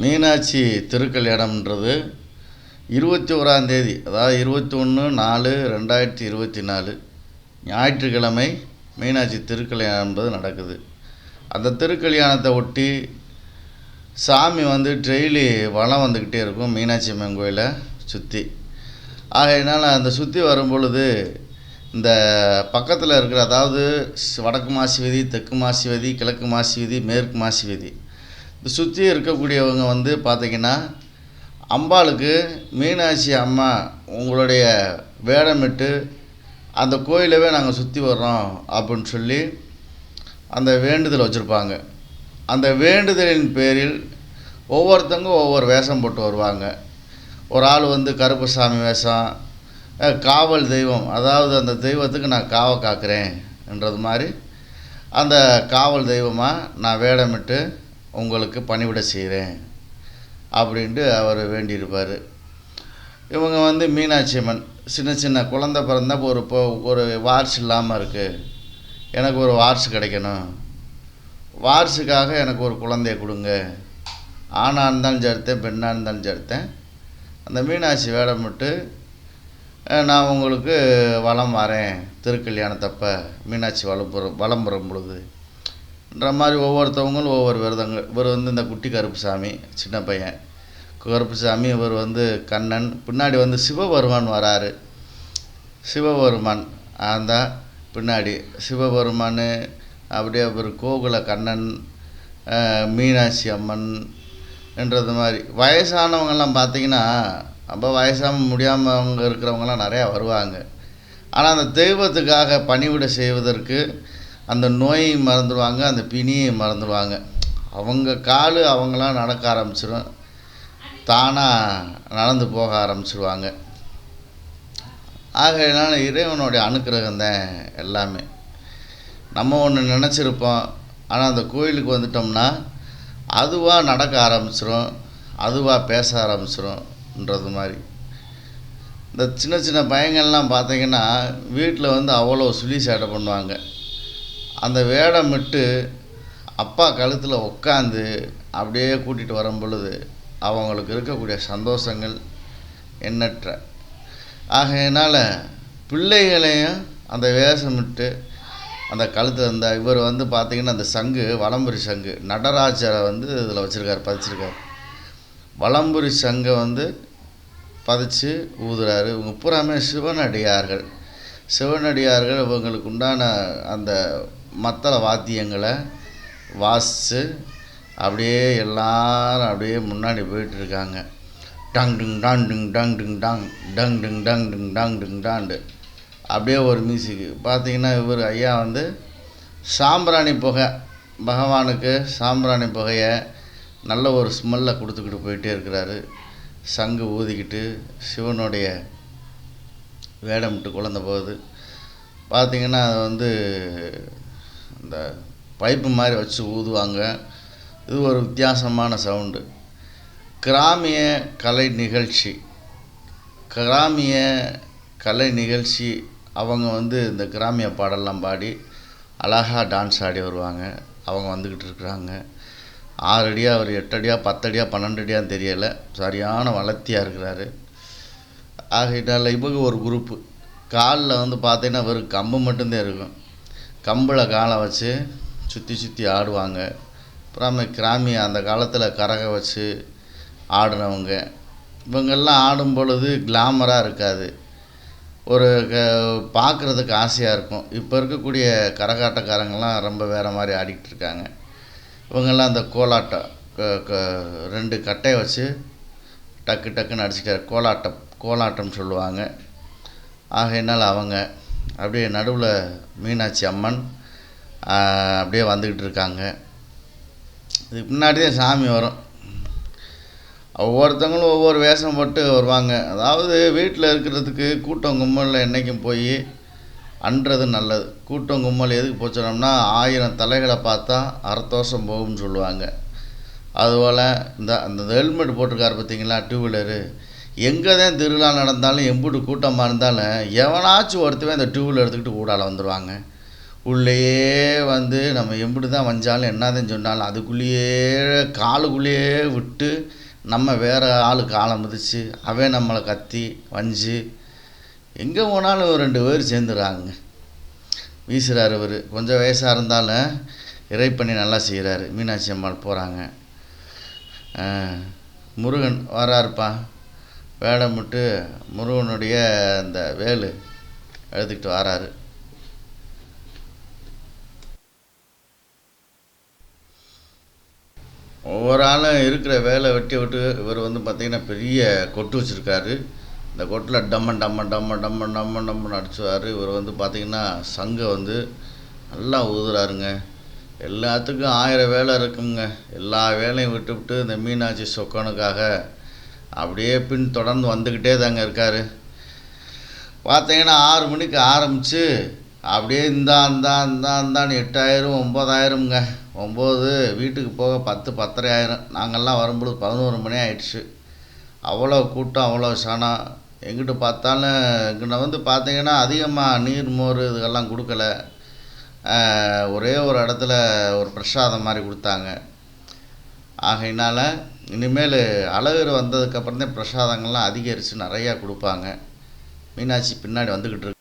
மீனாட்சி திருக்கல்யாணம்ன்றது இருபத்தி ஓராந்தேதி அதாவது இருபத்தி ஒன்று நாலு ரெண்டாயிரத்தி இருபத்தி நாலு ஞாயிற்றுக்கிழமை மீனாட்சி திருக்கல்யாணம் என்பது நடக்குது. அந்த திருக்கல்யாணத்தை ஒட்டி சாமி வந்து டெய்லி வலம் வந்துக்கிட்டே இருக்கும் மீனாட்சி அம்மன் கோயிலை சுற்றி ஆகையினால் அந்த சுற்றி வரும் பொழுது இந்த பக்கத்தில் இருக்கிற அதாவது வடக்கு மாசி வீதி தெற்கு மாசி வீதி கிழக்கு மாசி வீதி மேற்கு மாசி வீதி சுற்றி இருக்கக்கூடியவங்க வந்து பார்த்திங்கன்னா அம்பாளுக்கு மீனாட்சி அம்மா உங்களுடைய வேடமிட்டு அந்த கோயிலவே நாங்கள் சுற்றி வர்றோம் அப்படின்னு சொல்லி அந்த வேண்டுதல் வச்சுருப்பாங்க. அந்த வேண்டுதலின் பேரில் ஒவ்வொருத்தவங்க ஒவ்வொரு வேஷம் போட்டு வருவாங்க. ஒரு ஆள் வந்து கருப்பசாமி வேஷம் காவல் தெய்வம். அதாவது அந்த தெய்வத்துக்கு நான் காவ காக்கிறேன்ன்றது மாதிரி அந்த காவல் தெய்வமாக நான் வேடமிட்டு உங்களுக்கு பணிவிட செய்கிறேன் அப்படின்ட்டு அவர் வேண்டியிருப்பார். இவங்க வந்து மீனாட்சி அம்மன் சின்ன சின்ன குழந்த பிறந்தா ஒரு இப்போ ஒரு வார்ஸ் இல்லாமல் இருக்குது எனக்கு ஒரு வார்ஸ் கிடைக்கணும். வார்ஸுக்காக எனக்கு ஒரு குழந்தைய கொடுங்க. ஆணாக இருந்தாலும் சரித்தேன் பெண்ணாக இருந்தாலும் சரித்தேன் அந்த மீனாட்சி வேடமிட்டு விட்டு நான் உங்களுக்கு வலம் வரேன். திருக்கல்யாணத்தப்ப மீனாட்சி வளம்புறம் வலம் வரும் ன்ற மாதிரி ஒவ்வொருத்தவங்களும் ஒவ்வொரு விரதங்கள் இவர் வந்து இந்த குட்டி கருப்புசாமி சின்ன பையன். கருப்புசாமி இவர் வந்து கண்ணன். பின்னாடி வந்து சிவபெருமான் வராரு. சிவபெருமான் அந்த பின்னாடி. சிவபெருமான் அப்படியே அப்புறம் கோகுல கண்ணன் மீனாட்சி அம்மன் என்றது மாதிரி. வயசானவங்கெல்லாம் பார்த்தீங்கன்னா ரொம்ப வயசாக முடியாமல் அவங்க இருக்கிறவங்கலாம் நிறையா வருவாங்க. ஆனால் அந்த தெய்வத்துக்காக பணிவிட செய்வதற்கு அந்த நோயை மறந்துடுவாங்க அந்த பிணியை மறந்துடுவாங்க. அவங்க கால் அவங்களாம் நடக்க ஆரம்பிச்சிடும் தானாக நடந்து போக ஆரம்பிச்சிடுவாங்க ஆகையினால இறைவனுடைய அனுக்கிரகம் தான் எல்லாமே. நம்ம ஒன்று நினச்சிருப்போம் ஆனால் அந்த கோயிலுக்கு வந்துட்டோம்னா அதுவாக நடக்க ஆரம்பிச்சிரும் அதுவாக பேச ஆரம்பிச்சிரும்ன்றது மாதிரி. இந்த சின்ன சின்ன பையங்கள்லாம் பார்த்திங்கன்னா வீட்டில் வந்து அவ்வளோ சுழி சேட்டை பண்ணுவாங்க. அந்த வேடமிட்டு அப்பா கழுத்தில் உட்காந்து அப்படியே கூட்டிகிட்டு வரும் பொழுது அவங்களுக்கு இருக்கக்கூடிய சந்தோஷங்கள் எண்ணற்ற. ஆகையினால் பிள்ளைகளையும் அந்த வேஷமிட்டு அந்த கழுத்தில் இருந்த இவர் வந்து பார்த்திங்கன்னா அந்த சங்கு வலம்புரி சங்கு நடராஜரை வந்து இதில் வச்சுருக்கார் பதிச்சிருக்கார். வலம்புரி சங்கை வந்து பதிச்சு ஊதுறாரு. இவங்க பூராமே சிவனடியார்கள். சிவனடியார்கள் இவங்களுக்கு உண்டான அந்த மத்தள வாத்தியங்களை வாசித்து அப்படியே எல்லாரும் அப்படியே முன்னாடி போயிட்டு இருக்காங்க டங் டுங் டாங் டுங் டாங் டுங் டாங் டங் டுங் டங் டுங் டாங் டுங் டாண்டு. அப்படியே ஒரு மியூசிக்கு பார்த்தீங்கன்னா இவர் ஐயா வந்து சாம்பிராணி புகை. பகவானுக்கு சாம்பிராணி புகையை நல்ல ஒரு ஸ்மெல்லை கொடுத்துக்கிட்டு போயிட்டே இருக்கிறாரு. சங்கு ஊதிக்கிட்டு சிவனுடைய வேடமிட்டு குழந்த போகுது. பார்த்தீங்கன்னா அது வந்து இந்த பைப்பு மாதிரி வச்சு ஊதுவாங்க. இது ஒரு வித்தியாசமான சவுண்டு. கிராமிய கலை நிகழ்ச்சி. கிராமிய கலை நிகழ்ச்சி அவங்க வந்து இந்த கிராமிய பாடல்லாம் பாடி அழகாக டான்ஸ் ஆடி வருவாங்க. அவங்க வந்துக்கிட்டு இருக்கிறாங்க. ஆறடியாக அவர் எட்டடியாக பத்தடியாக பன்னெண்டடியான்னு பன்னெண்டு தெரியலை. சரியான வளர்த்தியாக இருக்கிறாரு. ஆகிட்டால இவங்க ஒரு குரூப்பு. காலில் வந்து பார்த்தீங்கன்னா வெறும் கம்பு மட்டும்தான் இருக்கும். கம்பில் காலை வச்சு சுற்றி சுற்றி ஆடுவாங்க. அப்புறம் கிராமிய அந்த காலத்தில் கரகம் வச்சு ஆடினவங்க. இவங்கெல்லாம் ஆடும் பொழுது கிளாமராக இருக்காது. ஒரு க பார்க்குறதுக்கு ஆசையாக இருக்கும். இப்போ இருக்கக்கூடிய கரகாட்டக்காரங்கெல்லாம் ரொம்ப வேறு மாதிரி ஆடிக்கிட்டு இருக்காங்க. இவங்கெல்லாம் அந்த கோலாட்டம் க- க- ரெண்டு கட்டையை வச்சு டக்கு டக்குன்னு அடிச்சுட்டார் கோலாட்டம் கோலாட்டம் சொல்லுவாங்க. ஆகையினால் அவங்க அப்படியே நடுவில் மீனாட்சி அம்மன் அப்படியே வந்துக்கிட்டு இருக்காங்க இதுக்கு முன்னாடி தான் சாமி வரும். ஒவ்வொருத்தவங்களும் ஒவ்வொரு வேஷம் போட்டு வருவாங்க. அதாவது வீட்டில் இருக்கிறதுக்கு கூட்டம் கும்பலில் என்றைக்கும் போய் அன்றது நல்லது. கூட்டம் கும்பல் எதுக்கு போச்சோம்னா ஆயிரம் தலைகளை பார்த்தா அறத்தோஷம் போகும்னு சொல்லுவாங்க. அதுபோல் இந்த அந்த ஹெல்மெட் போட்டிருக்காரு பார்த்தீங்களா டூ வீலரு எங்கே தான் திருவிழா நடந்தாலும் எம்புட்டு கூட்டமாக இருந்தாலும் எவனாச்சும் ஒருத்தவன் இந்த டியூவில் எடுத்துக்கிட்டு ஊடால வந்துடுவாங்க உள்ளேயே வந்து நம்ம எப்படி தான் வஞ்சாலும் என்னதான் சொன்னாலும் அதுக்குள்ளேயே காலுக்குள்ளேயே விட்டு நம்ம வேறு ஆள் காலை மிதித்து அவன் நம்மளை கத்தி வஞ்சி எங்கே போனாலும் ரெண்டு பேர் சேர்ந்துடுறாங்க. வீசுகிறார் இவர். கொஞ்சம் வயசாக இருந்தாலும் இறைப்பணி நல்லா செய்கிறாரு மீனாட்சி அம்மாள் போகிறாங்க முருகன் வராருப்பா. வேடமிட்டு முருகனுடைய அந்த வேலு எடுத்துக்கிட்டு வராரு. ஒவ்வொரு ஆளும் இருக்கிற வேலை வெட்டி விட்டு இவர் வந்து பார்த்திங்கன்னா பெரிய கொட்டு வச்சுருக்காரு. இந்த கொட்டில் டம்மன் டம்மன் டம்மன் டம்மன் டம்மன் டம்மன் அடிச்சுவார். இவர் வந்து பார்த்திங்கன்னா சங்கை வந்து நல்லா ஊதுறாருங்க எல்லாத்துக்கும் ஆயிரம் வேலை இருக்குங்க. எல்லா வேலையும் விட்டுவிட்டு இந்த மீனாட்சி சொக்கனுக்காக அப்படியே பின் தொடர்ந்து வந்துக்கிட்டே தாங்க இருக்கார். பார்த்தீங்கன்னா ஆறு மணிக்கு ஆரம்பித்து அப்படியே இந்தா இந்தா இந்தா இந்தான்னு எட்டாயிரம் ஒம்பதாயிரம்ங்க ஒம்பது வீட்டுக்கு போக பத்து பத்தரை ஆயிரம். நாங்கள்லாம் வரும்பொழுது பதினோரு மணி ஆயிடுச்சு. அவ்வளோ கூட்டம் அவ்வளோ சனம் எங்கிட்ட பார்த்தாலும் இங்கே வந்து பார்த்தீங்கன்னா அதிகமாக நீர் மோர் இதுக்கெல்லாம் கொடுக்கல. ஒரே ஒரு இடத்துல ஒரு பிரசாதம் மாதிரி கொடுத்தாங்க. ஆகையினால் இனிமேல் அழகர் வந்ததுக்கப்புறம் தான் பிரசாதங்கள்லாம் அதிகரித்து நிறையா கொடுப்பாங்க. மீனாட்சி பின்னாடி வந்துக்கிட்டு